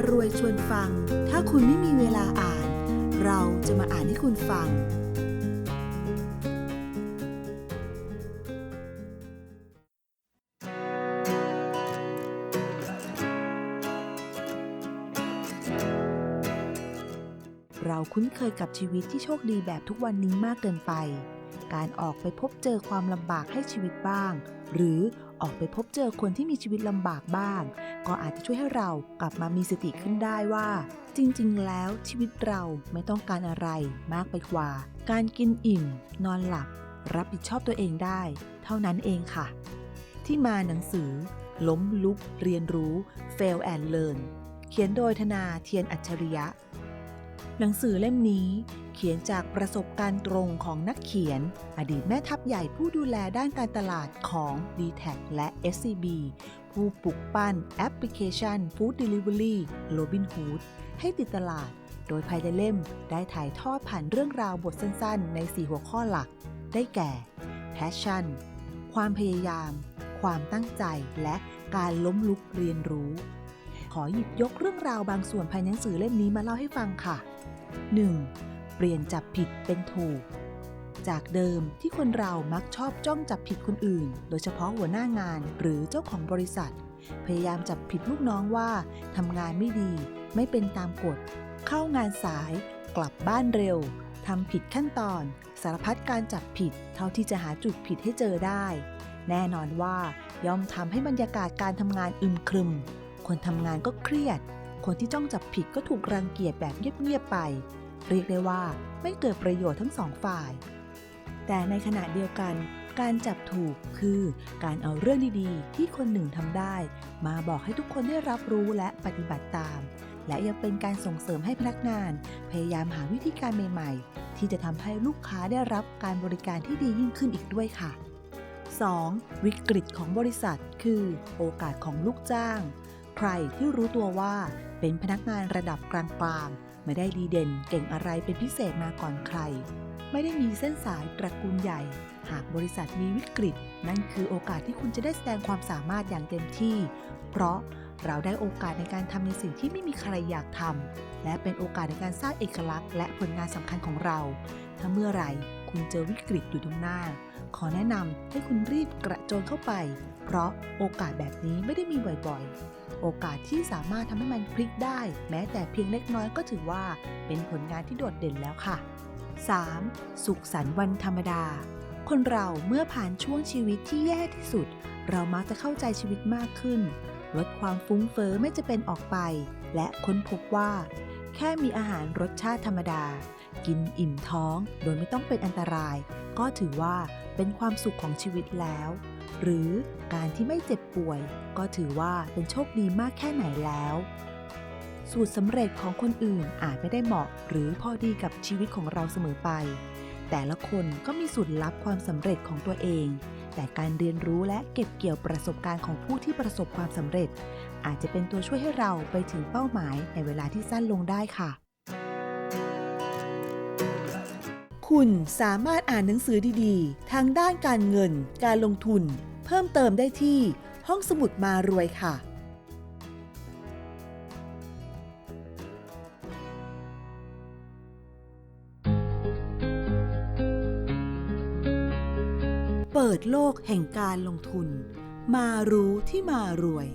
ารวยชวนฟัง ถ้าคุณไม่มีเวลาอ่าน เราจะมาอ่านให้คุณฟัง เราคุ้นเคยกับชีวิตที่โชคดีแบบทุกวันนี้มากเกินไป การออกไปพบเจอความลำบากให้ชีวิตบ้าง หรือ ออกไปพบเจอคนที่มีชีวิตลำบากบ้าง ก็อาจจะช่วยให้เรากลับมามีสติขึ้นได้ว่า จริงๆ แล้วชีวิตเราไม่ต้องการอะไรมากไปกว่า การกินอิ่ม นอนหลับ รับผิดชอบตัวเองได้ เท่านั้นเองค่ะ ที่มาหนังสือ ล้มลุก เรียนรู้ Fail and Learn เขียนโดยธนาเทียนอัจฉริยะ หนังสือเล่มนี้เขียนจากประสบการณ์ตรงของนักเขียน อดีตแม่ทัพใหญ่ผู้ดูแลด้านการตลาดของ d t แทและ SCB ผู้ปลุกปั้นแอปพลิเคชัน Food Delivery Robinhood ให้ติดตลาด โดยภายในเล่มได้ถ่ายทอดผ่านเรื่องราวบทสั้นๆ ใน 4 หัวข้อหลัก ได้แก่ Passion ความพยายาม ความตั้งใจและการล้มลุกเรียนรู้ ขอหยิบยกเรื่องราวบางส่วนภายในหนังสือเล่มนี้มาเล่าให้ฟังค่ะ 1. เปลี่ยนจับผิดเป็นถูก จากเดิมที่คนเรามักชอบจ้องจับผิดคนอื่น โดยเฉพาะหัวหน้างานหรือเจ้าของบริษัท พยายามจับผิดลูกน้องว่าทำงานไม่ดี ไม่เป็นตามกฎ เข้างานสาย กลับบ้านเร็วทำผิดขั้นตอน สารพัดการจับผิด เท่าที่จะหาจุดผิดให้เจอได้ แน่นอนว่าย่อมทำให้บรรยากาศการทำงานอึมครึม คนทำงานก็เครียด คนที่จ้องจับผิดก็ถูกรังเกียจแบบเงียบๆไป เรียกได้ว่าไม่เกิดประโยชน์ทั้งสองฝ่าย แต่ในขณะเดียวกัน การจับถูกคือการเอาเรื่องดีๆ ที่คนหนึ่งทำได้ มาบอกให้ทุกคนได้รับรู้และปฏิบัติตาม และยังเป็นการส่งเสริมให้พนักงาน พยายามหาวิธีการใหม่ ๆ ที่จะทำให้ลูกค้าได้รับการบริการที่ดียิ่งขึ้นอีกด้วยค่ะ 2. วิกฤตของบริษัท คือ โอกาสของลูกจ้าง ใครที่รู้ตัวว่าเป็นพนักงานระดับกลางๆ ไม่ได้ดีเด่นเก่งอะไรเป็นพิเศษมาก่อนใคร ไม่ได้มีเส้นสายตระกูลใหญ่ หากบริษัทมีวิกฤต นั่นคือโอกาสที่คุณจะได้แสดงความสามารถอย่างเต็มที่ เพราะเราได้โอกาสในการทำในสิ่งที่ไม่มีใครอยากทำและเป็นโอกาสในการสร้างเอกลักษณ์และผลงานสำคัญของเรา ถ้าเมื่อไหร่คุณเจอวิกฤตอยู่ตรงหน้า ขอแนะนำให้คุณรีบกระโจนเข้าไป เพราะโอกาสแบบนี้ไม่ได้มีบ่อยๆ โอกาสที่สามารถทำให้มันพลิกได้ แม้แต่เพียงเล็กน้อยก็ถือว่าเป็นผลงานที่โดดเด่นแล้วค่ะ 3. สุขสันต์วันธรรมดา คนเราเมื่อผ่านช่วงชีวิตที่แย่ที่สุด เรามักจะเข้าใจชีวิตมากขึ้น ลดความฟุ้งเฟอ้อไม่จะเป็นออกไป และค้นพบว่า แค่มีอาหารรสชาติธรรมดา กินอิ่มท้อง โดยไม่ต้องเป็นอันตราย ก็ถือว่าเป็นความสุขของชีวิตแล้ว หรือการที่ไม่เจ็บป่วย ก็ถือว่าเป็นโชคดีมากแค่ไหนแล้ว สูตรสำเร็จของคนอื่นอาจไม่ได้เหมาะ หรือพอดีกับชีวิตของเราเสมอไป แต่ละคนก็มีสูตรลับความสำเร็จของตัวเอง แต่การเรียนรู้และเก็บเกี่ยวประสบการณ์ของผู้ที่ประสบความสำเร็จ อาจจะเป็นตัวช่วยให้เราไปถึงเป้าหมายในเวลาที่สั้นลงได้ค่ะ คุณสามารถอ่านหนังสือดีๆ ทางด้านการเงิน การลงทุน เพิ่มเติมได้ที่ห้องสมุดมารวยค่ะเปิดโลกแห่งการลงทุน มารู้ที่มารวย